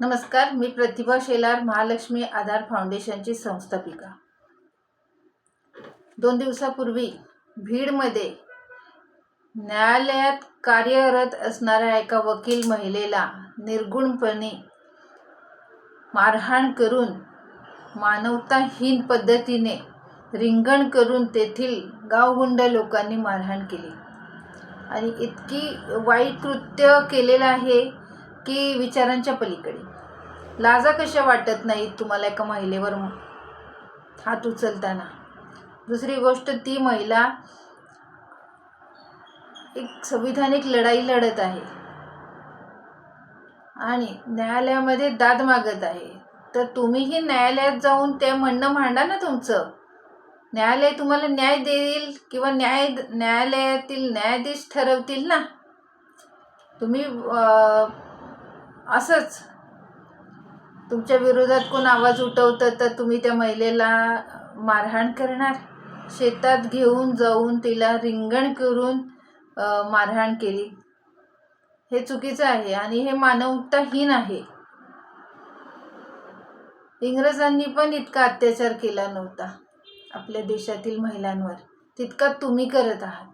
नमस्कार मी प्रतिभा शेलार महालक्ष्मी आधार फाउंडेशनची संस्थापिका. दोन दिवसापूर्वी भीडमध्ये न्यायालयात कार्यरत असणाऱ्या एका वकील महिलेला निर्गुणपणे मारहाण करून मानवताहीन पद्धतीने रिंगण करून तेथील गावगुंड लोकांनी मारहाण केली. आणि इतकी वाईट कृत्य केलेलं आहे की विचारांच्या पलीकडे. लाजा कशा वाटत नाहीत तुम्हाला एका महिलेवर? हात उचलताना. दुसरी गोष्ट ती महिला एक संविधानिक लढाई लढत आहे. आणि न्यायालयामध्ये दाद मागत आहे. तर तुम्हीही न्यायालयात जाऊन ते म्हणणं मांडा ना तुमचं. न्यायालय तुम्हाला न्याय देईल किंवा न्याय न्यायालयातील न्यायाधीश ठरवतील ना? तुम्ही असंच. तुमच्या विरोधात कोण आवाज उठवतं तर तुम्ही त्या महिलेला मारहाण करणार? शेतात घेऊन जाऊन तिला रिंगण करून मारहाण केली. हे चुकीचं आहे आणि हे मानवताहीन आहे. इंग्रजांनी पण इतका अत्याचार केला नव्हता आपल्या देशातील महिलांवर. तितका तुम्ही करत आहात.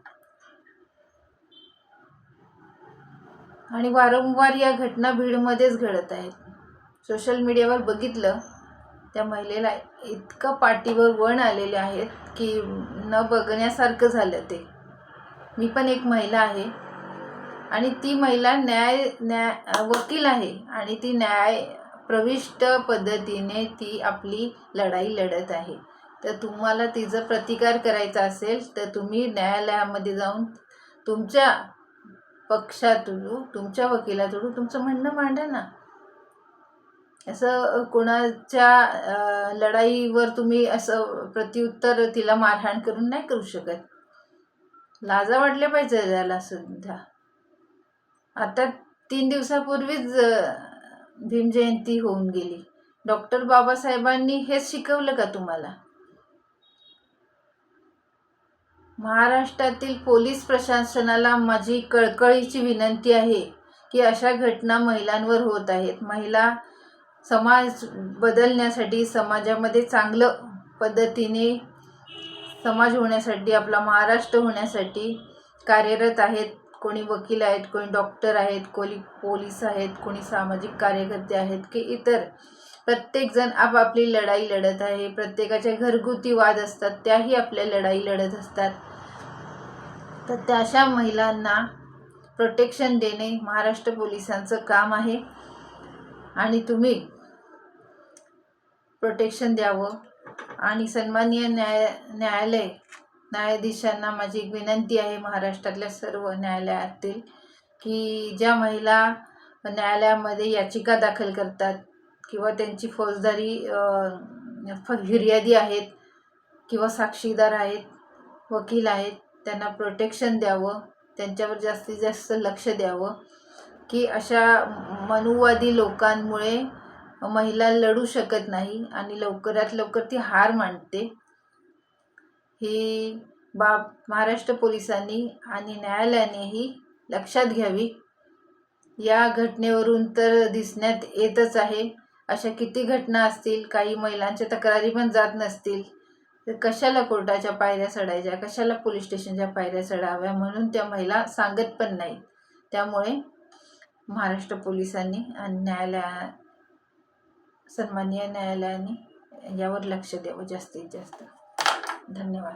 आणि वारंवार या घटना भीडमध्येच घडत आहेत. सोशल मीडियावर बघितलं त्या महिलेला इतकं पाठीवर वण आलेले आहेत की न बघण्यासारखं झालं ते. मी पण एक महिला आहे आणि ती महिला न्याय न्याय वकील आहे आणि ती न्याय प्रविष्ट पद्धतीने ती आपली लढाई लढत आहे. तर तुम्हाला तिचा प्रतिकार करायचा असेल तर तुम्ही न्यायालयामध्ये जाऊन तुमच्या पक्षातून तुमच्या वकिलातून तुमचं म्हणणं मांडा ना. असं कोणाच्या लढाईवर तुम्ही असं प्रत्युत्तर तिला मारहाण करून नाही करू शकत. लाजा वाटल्या पाहिजे त्याला सुद्धा. आता तीन दिवसापूर्वीच भीमजयंती होऊन गेली. डॉक्टर बाबासाहेबांनी हेच शिकवलं का तुम्हाला? महाराष्ट्रातील पोलीस प्रशासनाला माझी कळकळीची विनंती आहे की अशा घटना महिलांवर होत आहेत. महिला समाज बदलण्यासाठी समाजामध्ये चांगलं पद्धतीने समाज होण्यासाठी आपला महाराष्ट्र होण्यासाठी कार्यरत आहेत. कोणी वकील आहेत कोणी डॉक्टर आहेत कोणी पोलीस आहेत कोणी सामाजिक कार्यकर्ते आहेत की इतर. प्रत्येकजण आपापली लढाई लढत आहे. प्रत्येकाच्या घरगुती वाद असतात त्याही आपल्या लढाई लढत असतात. तर त्या अशा महिलांना प्रोटेक्शन देणे महाराष्ट्र पोलिसांचं काम आहे. आणि तुम्ही प्रोटेक्शन द्यावं. आणि सन्माननीय न्याय न्यायालय न्यायाधीशांना माझी एक विनंती आहे महाराष्ट्रातल्या सर्व न्यायालयातील की ज्या महिला न्यायालयामध्ये याचिका दाखल करतात किंवा त्यांची फौजदारी फ- फिर्यादी आहेत किंवा साक्षीदार आहेत वकील आहेत त्यांना प्रोटेक्शन द्यावं त्यांच्यावर जास्तीत जास्त लक्ष द्यावं की अशा मनुवादी लोकांमुळे महिला लढू शकत नाही आणि लवकरात लवकर ती हार मांडते. ही बाब महाराष्ट्र पोलिसांनी आणि न्यायालयानेही लक्षात घ्यावी. या घटनेवरून तर दिसण्यात येतच आहे. अशा किती घटना असतील काही महिलांच्या तक्रारी पण जात नसतील. तर कशाला कोर्टाच्या पायऱ्या चढायच्या? कशाला पोलीस स्टेशनच्या पायऱ्या चढाव्या? म्हणून त्या महिला सांगत पण नाहीत. त्यामुळे महाराष्ट्र पोलिसांनी आणि न्यायालया सन्माननीय न्यायालयाने यावर लक्ष द्यावं जास्तीत जास्त. धन्यवाद.